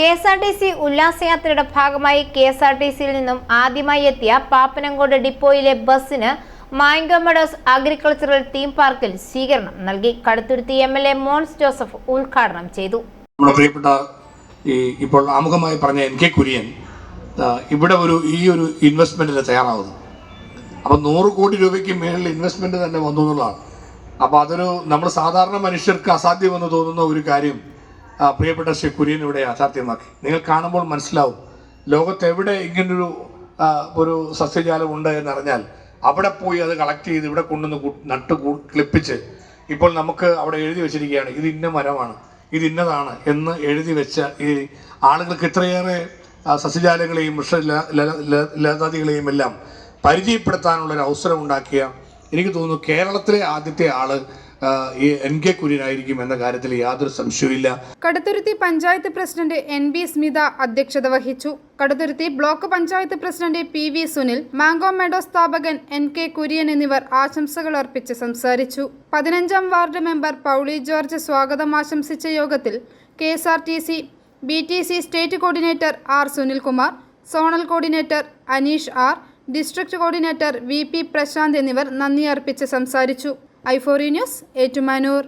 K S R T C ഉല്ലാസയാത്രയുടെ ഭാഗമായി K S R T സിയിൽ നിന്നും ആദ്യമായി എത്തിയ പാപ്പനംകോട് ഡിപ്പോയിലെ ബസ്സിന് മാങ്കമഡോസ് അഗ്രികൾച്ചറൽ തീം പാർക്കിൽ സ്വീകരണം നൽകി. Kaduthuruthy M L A Mons Joseph ഉദ്ഘാടനം ചെയ്തു. നമ്മുടെ പ്രിയപ്പെട്ട ഈ ഇപ്പോൾ ആമുഖമായി പറഞ്ഞ എൻ കെ കുര്യൻ ഇവിടെ ഒരു ഈ ഒരു ഇൻവെസ്റ്റ്മെന്റിന് തയ്യാറാവുന്നു. അപ്പോൾ നൂറ് കോടി രൂപയ്ക്ക് മേളിൽ ഇൻവെസ്റ്റ്മെന്റ് തന്നെ വന്നു എന്നുള്ളതാണ്. അപ്പോൾ അതൊരു നമ്മൾ സാധാരണ മനുഷ്യർക്ക് അസാധ്യമെന്ന് തോന്നുന്ന ഒരു കാര്യം പ്രിയപ്പെട്ട ശ്രീ കുര്യൻ ഇവിടെ യാഥാർത്ഥ്യമാക്കി. നിങ്ങൾ കാണുമ്പോൾ മനസ്സിലാവും. ലോകത്തെവിടെ ഇങ്ങനൊരു ഒരു സസ്യജാലം ഉണ്ട് എന്നറിഞ്ഞാൽ അവിടെ പോയി അത് കളക്ട് ചെയ്ത് ഇവിടെ കൊണ്ടുവന്ന് നട്ട് ക്ലിപ്പിച്ച് ഇപ്പോൾ നമുക്ക് അവിടെ എഴുതി വെച്ചിരിക്കുകയാണ് ഇത് ഇന്ന മരമാണ് ഇത് ഇന്നതാണ് എന്ന് എഴുതി വെച്ച ഈ ആളുകൾക്ക് ഇത്രയേറെ സസ്യജാലങ്ങളെയും വൃക്ഷ ലതാദികളെയും എല്ലാം പരിചയപ്പെടുത്താനുള്ള ഒരു അവസരം ഉണ്ടാക്കിയ എനിക്ക് തോന്നുന്നു കേരളത്തിലെ ആദ്യത്തെ ആൾ എൻ കെ കുര്യനായിരിക്കും എന്ന കാര്യത്തിൽ യാതൊരു സംശയവുമില്ല. Kaduthuruthy panchayat president N B Smitha അധ്യക്ഷത വഹിച്ചു. Kaduthuruthy block panchayat president P V Sunil mango meadow സ്ഥാപകൻ എൻ കെ കുര്യൻ എന്നിവർ ആശംസകൾ അർപ്പിച്ച് സംസാരിച്ചു. പതിനഞ്ചാം വാർഡ് മെമ്പർ പൗളി ജോർജ് സ്വാഗതം ആശംസിച്ച യോഗത്തിൽ K S R T C B T C state coordinator R Sunilkumar zonal coordinator Aneesh R district coordinator V P Prashanth എന്നിവർ നന്ദി അർപ്പിച്ച് സംസാരിച്ചു. ഐഫോറി ന്യൂസ് ഏറ്റുമാനൂർ.